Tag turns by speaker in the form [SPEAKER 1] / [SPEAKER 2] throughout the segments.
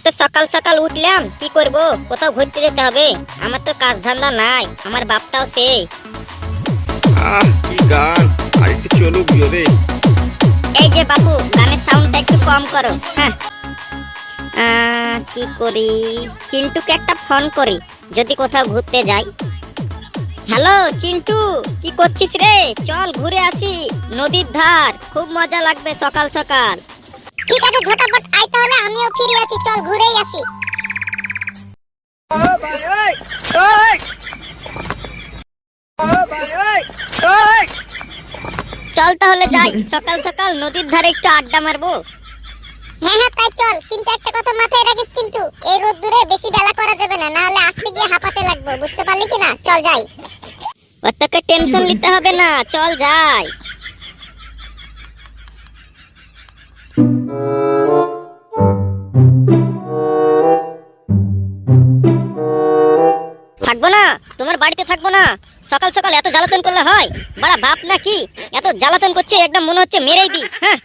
[SPEAKER 1] এত সকাল সকাল উঠলাম কি করব? কোথাও ঘুরতে যেতে হবে। আমার তো কাজ ধান্দা নাই আমার বাপটাও সেই।
[SPEAKER 2] আহ কি গান? আর একটু চলুক জোরে
[SPEAKER 1] এই যে বাবু গানের সাউন্ডটা একটু কম করো হ্যাঁ। কি করি? চিন্টুকে একটা ফোন করি যদি কোথাও ঘুরতে যাই। হ্যালো চিন্টু কি করছিস রে? চল ঘুরে আসি নদীর ধার খুব মজা লাগবে সকাল সকাল।
[SPEAKER 3] ঠিক আছে ঝটাপট আয় তাহলে আমিও ফিরে আছি। চল ঘুরেই আসি।
[SPEAKER 1] চল তাহলে যাই সকাল সকাল নদীর ধারে একটু আড্ডা মারবো।
[SPEAKER 3] হ্যাঁ হ্যাঁ তাই চল কিন্তু একটা কথা মাথায় রাখিস কিন্তু এই রোদ্দুরে বেশি বেলা করা যাবে না না হলে আসতে গিয়ে হাঁপাতে লাগবে বুঝতে পারলি কি না? চল যাই।
[SPEAKER 1] অতকে টেনশন নিতে হবে না চল যাই। বাড়িতে থাকব না। সকাল সকাল এত জ্বালাতন করলে হয়? বাড়া বাপ না কি? এত জ্বালাতন করছে একদম মনে হচ্ছে মেরেই দি হ্যাঁ?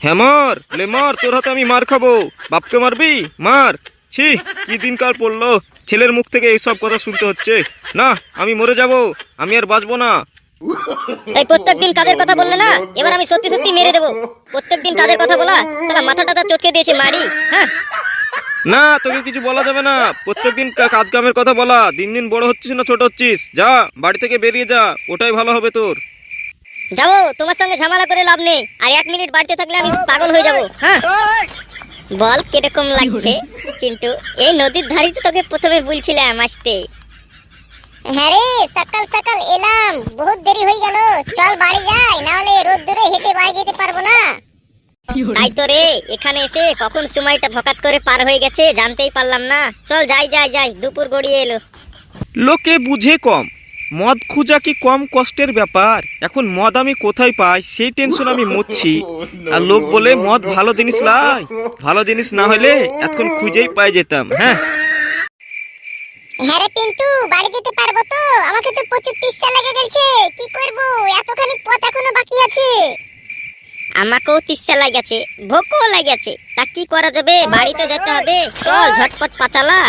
[SPEAKER 2] হ্যাঁ মার। লে মার তোর হাতে আমি মার খাব। বাপকে মারবি? মার। ছি কি দিনকাল পড়ল। ছেলের মুখ থেকে এইসব কথা শুনতে হচ্ছে। না আমি মরে যাব। আমি আর বাঁচবো না।
[SPEAKER 1] এই প্রত্যেকদিন কাজের কথা বললে না? এবার আমি সত্যি সত্যি মেরে দেবো। প্রত্যেকদিন কাজের কথা বলা? সালা মাথা টাথা চটকে দিয়েছে মারি হ্যাঁ?
[SPEAKER 2] না তোকে কিছু বলা যাবে না। প্রত্যেকদিন কাজ কামের কথা বলা। দিন দিন বড় হচ্ছিস না ছোট হচ্ছিস। যা বাড়ি থেকে বেরিয়ে যা। ওটাই ভালো হবে তোর।
[SPEAKER 1] যাব তোমার সঙ্গে ঝামেলা করে লাভ নেই। আর এক মিনিট বাড়িতে থাকলে আমি পাগল হয়ে যাব। হ্যাঁ। বল কীরকম লাগছে? চিন্টু এই নদীর ধারিতে তোকে প্রথমে বলছিলাম আসতে।
[SPEAKER 3] হ্যাঁ রে সকাল সকাল এলাম। বহুত দেরি হয়ে গেল। চল বাড়ি যাই না হলে রোদ্দুরে হেঁটে বাড়ি যেতে পারব না।
[SPEAKER 1] তাই তো রে এখানে এসে কখন সময়টা ভকাত করে পার হয়ে গেছে জানতেই পারলাম না। চল যাই যাই যাই দুপুর গড়িয়ে এলো।
[SPEAKER 2] লোকে বুঝে কম। মদ খুঁজা কি কম কষ্টের ব্যাপার? এখন মদ আমি কোথায় পাই? সেই টেনশন আমি মরছি। আর লোক বলে মদ ভালো জিনিস লাই। ভালো জিনিস না হলে এখন খুঁজেই পাই যেতাম। হ্যাঁ।
[SPEAKER 3] হ্যাঁ রে পিন্টু বাড়ি যেতে পারব তো? আমাকে তো প্রচুর তিস্তা লেগে গেছে। কি করব? এতখানি পথ এখনও বাকি আছে।
[SPEAKER 1] আমাকেও তিসা লাগেছে ভোকও লাগেছে তা কি করা যাবে? বাড়িতে যেতে হবে। চল, ঝটপট পাচালা।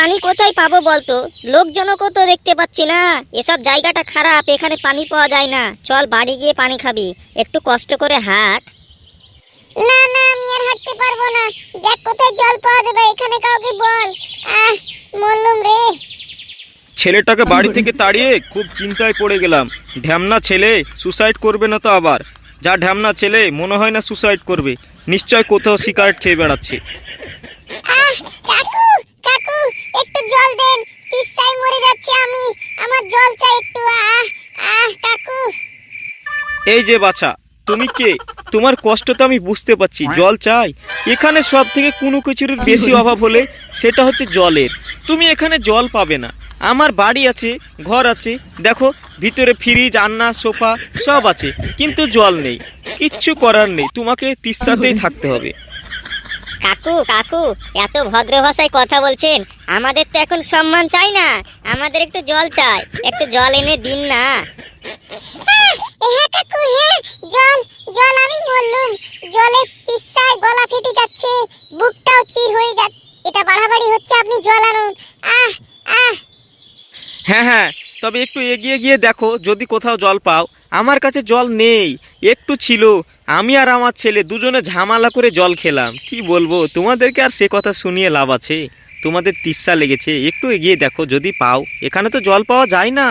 [SPEAKER 1] পানি কোথায় পাবো বলতো? লোকজনকেও তো দেখতে পাচ্ছি না। এসব জায়গাটা খারাপ এখানে পানি পাওয়া যায় না। চল বাড়ি গিয়ে পানি খাবি। একটু কষ্ট করে হাঁট।
[SPEAKER 3] না না আমি আর হাঁটতে পারব না। দেখ কোথায় জল পাওয়া যাবে এখানে কাউকে বল। আহ মরলুম রে।
[SPEAKER 2] ছেলেটাকে বাড়ি থেকে তাড়িয়ে খুব চিন্তায় পড়ে গেলাম। ঢ্যামনা ছেলে সুসাইড করবে না তো আবার। যা ঢ্যামনা ছেলে মনে হয় না সুসাইড করবে। নিশ্চয় কোথাও সিগারেট খেয়ে বেড়াচ্ছে।
[SPEAKER 3] আহ কাকু কাকু! একটু জল দেন, তিস্তায় মরে যাচ্ছে আমি। আমার জল চাই একটু, আহ আহ, কাকু।
[SPEAKER 2] এই যে বাছা, তুমি কে? তোমার কষ্ট তো আমি বুঝতে পারছি। জল চাই। এখানে সব থেকে কোনো কিছুর বেশি অভাব হলে সেটা হচ্ছে জলের। তুমি এখানে জল পাবে না। আমার বাড়ি আছে, ঘর আছে। দেখো, ভিতরে ফ্রিজ আন্না, সোফা, সব আছে। কিন্তু জল নেই। কিচ্ছু করার নেই। তোমাকে তিস্তাতেই থাকতে হবে।
[SPEAKER 1] কাকু কাকু এত ভদ্র ভাষায় কথা বলছেন। আমাদের তো এখন সম্মান চাই না। আমাদের একটু জল চাই। একটু জল এনে দিন না।
[SPEAKER 3] হ্যাঁ কাকু হ্যাঁ জল জল আমি মরলুম জলে তিস্তায় গলা ফেটে যাচ্ছে বুকটাও চির হয়ে যাচ্ছে। এটা বাড়াবাড়ি হচ্ছে আপনি জল আনুন। আহ আহ।
[SPEAKER 2] হ্যাঁ হ্যাঁ তবে একটু এগিয়ে গিয়ে দেখো যদি কোথাও জল পাও। আমার কাছে জল নেই একটু ছিল। আমি আর আমার ছেলে দুজনে ঝামালা করে জল খেলাম। কি বলব তোমাদেরকে আর সে কথা শুনিয়ে লাভ আছে। তোমাদের তিস্সা লেগেছে। একটু এগিয়ে দেখো যদি পাও। এখানে তো জল পাওয়া যায় না।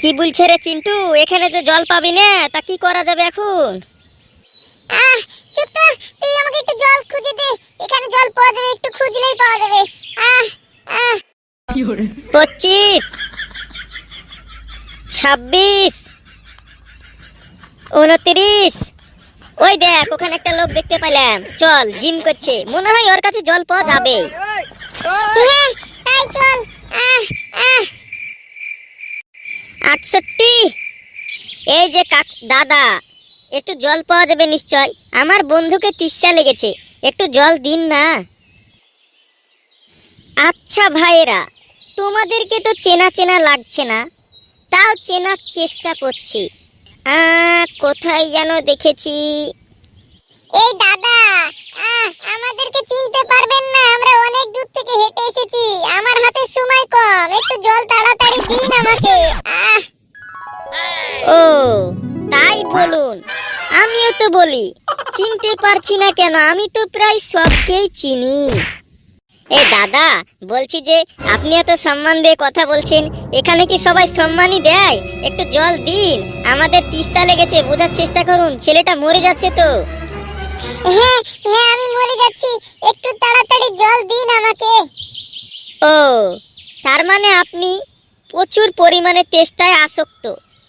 [SPEAKER 1] কি বলছে রে চিন্টু? এখানে তো জল পাবি না। তা কি করা যাবে এখন?
[SPEAKER 3] আহ চুপ তুই আমাকে একটু জল খুঁজে দে। এখানে জল পাওয়া যাবে একটু খুঁজলেই পাওয়া যাবে। আহ আহ।
[SPEAKER 1] পঁচিশ। ছাব্বিশ। উনত্রিশ। ওই দেখ ওখানে একটা লোক দেখতে পেলাম। চল জিম করছে। মনে হয় ওর কাছে জল পাওয়া যাবে।
[SPEAKER 3] তাই চল।
[SPEAKER 1] আটষট্টি। এই যে কাক দাদা একটু জল পাওয়া যাবে নিশ্চয়। আমার বন্ধুকে তিসা লেগেছে। একটু জল দিন না। আচ্ছা ভাইয়েরা তোমাদেরকে তো চেনা চেনা লাগছে না। তাও চেনার চেষ্টা করছি। কোথায় যেন দেখেছি।
[SPEAKER 3] এই দাদা আমাদেরকে চিনতে পারবেন না আমরা অনেক দূর থেকে হেঁটে এসেছি। আমার হাতে সময় কম একটু জল তাড়াতাড়ি দিন আমাকে।
[SPEAKER 1] ও তাই বলুন। আমিও তো বলি চিনতে পারছি না কেন আমি তো প্রায় সবকেই চিনি। এ দাদা বলছি যে আপনি এত সম্মান দিয়ে কথা বলছেন এখানে কি সবাই সম্মানই দেয়? একটু জল দিন আমাদের তিস্তা লেগেছে বোঝার চেষ্টা করুন ছেলেটা মরে যাচ্ছে তো।
[SPEAKER 3] হ্যাঁ হ্যাঁ আমি মরে যাচ্ছি একটু তাড়াতাড়ি জল দিন আমাকে।
[SPEAKER 1] ও তার মানে আপনি প্রচুর পরিমাণে তেষ্টায় আসক্ত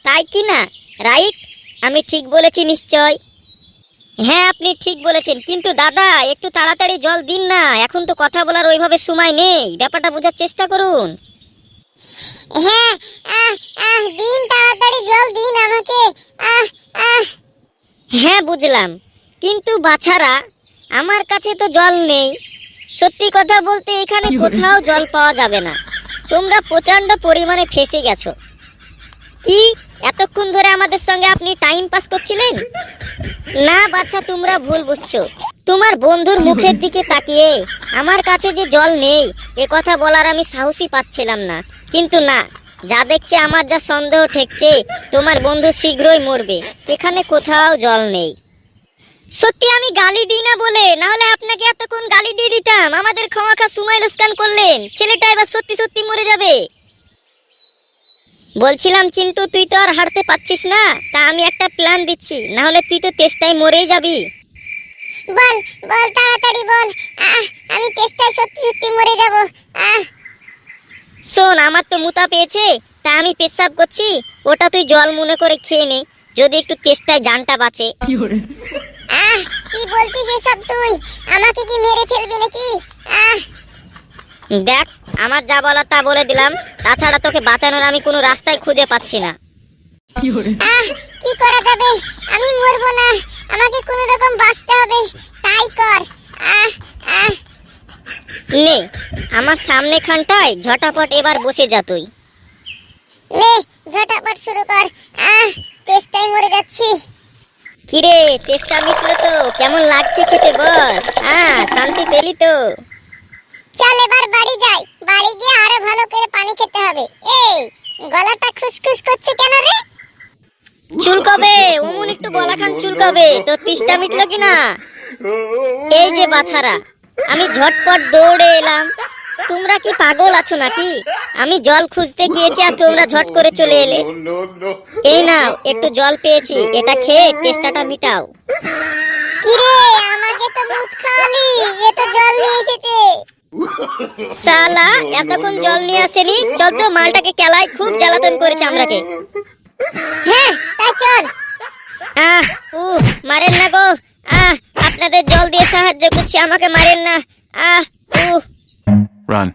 [SPEAKER 1] তাই কি না? রাইট? আমি ঠিক বলেছি নিশ্চয়। হ্যাঁ আপনি ঠিক বলেছেন। কিন্তু দাদা একটু তাড়াতাড়ি জল দিন না। এখন তো কথা বলার ওইভাবে সময় নেই। ব্যাপারটা বোঝার চেষ্টা করুন।
[SPEAKER 3] হ্যাঁ আহ আহ দিন তাড়াতাড়ি জল দিন আমাকে। আহ আহ।
[SPEAKER 1] হ্যাঁ বুঝলাম। কিন্তু বাছারা আমার কাছে তো জল নেই। সত্যি কথা বলতে এখানে কোথাও জল পাওয়া যাবে না। তোমরা প্রচণ্ড পরিমাণে ফেসে গেছো। কি? এতক্ষণ ধরে আমাদের সঙ্গে আপনি টাইম পাস করছিলেন? না বাছা, তোমরা ভুল বুঝছ। তোমার বন্ধুর মুখের দিকে তাকিয়ে আমার কাছে যে জল নেই, এ কথা বলার আমি সাহসই পাচ্ছিলাম না। কিন্তু না, যা দেখছে আমার যা সন্দেহ ঠেকছে, তোমার বন্ধু শীঘ্রই মরবে। এখানে কোথাও জল নেই। সত্যি আমি গালি দিই না বলে? না হলে আপনাকে এতক্ষণ গালি দিয়ে দিতাম। আমাদের ক্ষমাখা সময় লোসকান করলেন। ছেলেটা এবার সত্যি সত্যি মরে যাবে। বলছিলাম চিন্টু তুই তো আর হারতে পারছিস না। তা আমি একটা প্ল্যান দিচ্ছি না হলে তুই তো তেষ্টায় মরেই যাবি।
[SPEAKER 3] বল বল তাড়াতাড়ি বল। আহ আমি চেষ্টায় সত্যি সত্যি মরে যাব। আহ।
[SPEAKER 1] শোন আমার তো মুতা পেয়েছে তা আমি পেশাব করছি ওটা তুই জল মনে করে খেয়ে নে যদি একটু তেষ্টায় জানটা বাঁচে।
[SPEAKER 3] আহ কি বলছিস এসব তুই? আমাকে কি মেরে ফেলবি নাকি? আহ।
[SPEAKER 1] দেখ আমার যা বলা তা বলে দিলাম তাছাড়া তোকে বাঁচানোর আমি কোনো রাস্তায় খুঁজে পাচ্ছি না।
[SPEAKER 3] আহ কি করা যাবে? আমি মরবো না। আমাকে কোনো রকম বাঁচতে হবে। তাই কর। আহ আহ।
[SPEAKER 1] নে আমার সামনে খানটায় ঝটাপট এবার বসে যা তুই।
[SPEAKER 3] নে ঝটাপট শুরু কর। আহ তেষ্টায় মরে যাচ্ছি।
[SPEAKER 1] কিরে চেষ্টা মিশলো তো। কেমন লাগছে খেতে বল। হ্যাঁ শান্তি পেলি তো।
[SPEAKER 3] চল এবার বাড়ি যাই। বাড়ি গিয়ে আরও ভালো করে পানি খেতে হবে। এই গলাটা খুসখুস করছে কেন রে?
[SPEAKER 1] চুলকাবে অমন একটু গলা খান চুলকাবে। তোর তিষ্টা মিটলো কি না এই যে বাছারা আমি ঝটপট দৌড়ে এলাম। তোমরা কি পাগল আছো নাকি? আমি জল খুঁজতে গিয়েছি আর তোমরা ঝট করে চলে এলে. এই নাও একটু জল পেয়েছি। এটা খেয়ে তেষ্টাটা মিটাও।
[SPEAKER 3] কিরে আমাকে তো মুখ খাওয়ালি এ তো জল নিয়ে এসেছে।
[SPEAKER 1] সালা এতক্ষণ জল নিয়ে আসেনি? চল তো মালটাকে কেলাই খুব জ্বালাতন করেছে আমরাকে।
[SPEAKER 3] হ্যাঁ তাই চল।
[SPEAKER 1] আহ উ মারেন না গো। আহ আপনাদের জল দিয়ে সাহায্য করছি আমাকে মারেন না। আহ উ
[SPEAKER 4] Run.